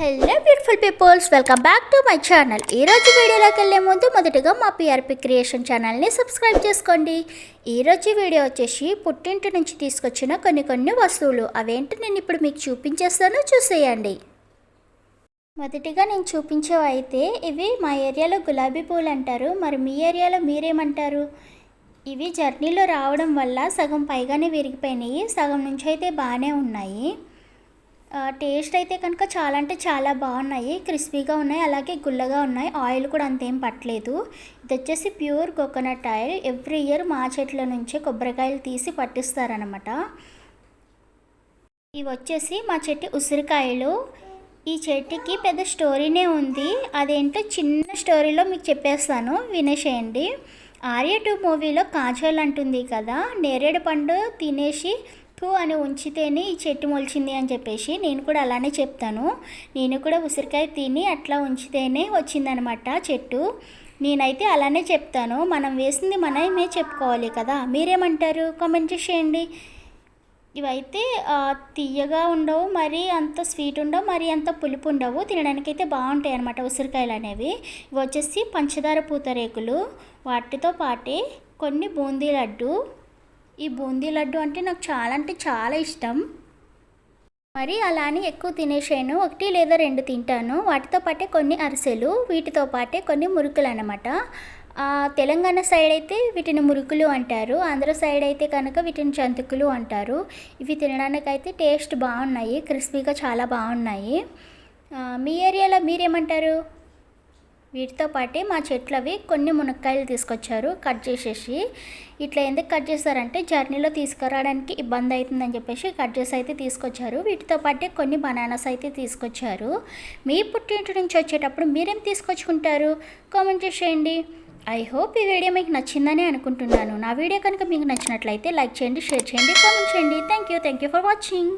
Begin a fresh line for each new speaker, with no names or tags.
Hello beautiful peoples welcome back to my channel ఈరోజు వీడియోలోకి వెళ్ళే ముందు మొదటగా మా పిఆర్పి క్రియేషన్ ఛానల్ని సబ్స్క్రైబ్ చేసుకోండి. ఈరోజు వీడియో వచ్చేసి పుట్టింటి నుంచి తీసుకొచ్చిన కొన్ని కొన్ని వస్తువులు. అవేంటి నేను ఇప్పుడు మీకు చూపించేస్తాను చూసేయండి. మొదటిగా నేను చూపించేవి అయితే ఇవి మా ఏరియాలో గులాబీ పూలు అంటారు. మరి మీ ఏరియాలో మీరేమంటారు? ఇవి జర్నీలో రావడం వల్ల సగం పైగానే విరిగిపోయినాయి. సగం నుంచి అయితే బాగానే ఉన్నాయి. టేస్ట్ అయితే కనుక చాలా అంటే చాలా బాగున్నాయి. క్రిస్పీగా ఉన్నాయి అలాగే గుల్లగా ఉన్నాయి. ఆయిల్ కూడా అంతేం పట్టలేదు. ఇది వచ్చేసి pure coconut oil. Every year మా చెట్ల నుంచే కొబ్బరికాయలు తీసి పట్టిస్తారనమాట ఇవి వచ్చేసి మా చెట్టు ఉసిరికాయలు. ఈ చెట్టుకి పెద్ద స్టోరీనే ఉంది. అదేంటో చిన్న స్టోరీలో మీకు చెప్పేస్తాను. వినేసేయండి. ఆర్య టూ మూవీలో కాజల్ అంటుంది కదా నేరేడు పండు తినేసి టూ అని ఉంచితేనే ఈ చెట్టు మొలిచింది అని చెప్పేసి నేను కూడా అలానే చెప్తాను. నేను కూడా ఉసిరికాయ తిని అట్లా ఉంచితేనే వచ్చిందనమాట చెట్టు. నేనైతే అలానే చెప్తాను. మనం వేసింది మనమే చెప్పుకోవాలి కదా. మీరేమంటారు? కామెంట్ చేసేయండి. ఇవైతే తీయగా ఉండవు మరి అంత స్వీట్ ఉండవు మరి అంత పులుపు ఉండవు. తినడానికి అయితే బాగుంటాయి అన్నమాట ఉసిరికాయలు అనేవి. ఇవి వచ్చేసి పంచదార పూతరేకులు వాటితో పాటే కొన్ని బూందీ లడ్డు ఈ బూందీ లడ్డు అంటే నాకు చాలా అంటే చాలా ఇష్టం. మరి అలా అని ఎక్కువ తినేసాను. ఒకటి లేదా రెండు తింటాను. వాటితో పాటే కొన్ని అరిసెలు వీటితో పాటే కొన్ని మురుకులు అనమాట తెలంగాణ సైడ్ అయితే వీటిని మురుకులు అంటారు. ఆంధ్ర సైడ్ అయితే కనుక వీటిని జంతికలు అంటారు. ఇవి తినడానికి అయితే టేస్ట్ బాగున్నాయి. క్రిస్పీగా చాలా బాగున్నాయి. మీ ఏరియాలో మీరేమంటారు? వీటితో పాటే మా చెట్లవి కొన్ని మునక్కాయలు తీసుకొచ్చారు. కట్ చేసేసి ఇట్లా ఎందుకు కట్ చేస్తారంటే జర్నీలో తీసుకురావడానికి ఇబ్బంది అవుతుందని చెప్పేసి కట్ చేసి అయితే తీసుకొచ్చారు. వీటితో పాటే కొన్ని బనానాస్ అయితే తీసుకొచ్చారు. మీ పుట్టింటి నుంచి వచ్చేటప్పుడు మీరేం తీసుకొచ్చుకుంటారు? కామెంట్ చేసేయండి. ఐ హోప్ ఈ వీడియో మీకు నచ్చిందని అనుకుంటున్నాను. నా వీడియో కనుక మీకు నచ్చినట్లయితే లైక్ చేయండి షేర్ చేయండి కామెంట్ చేయండి. Thank you thank you for watching.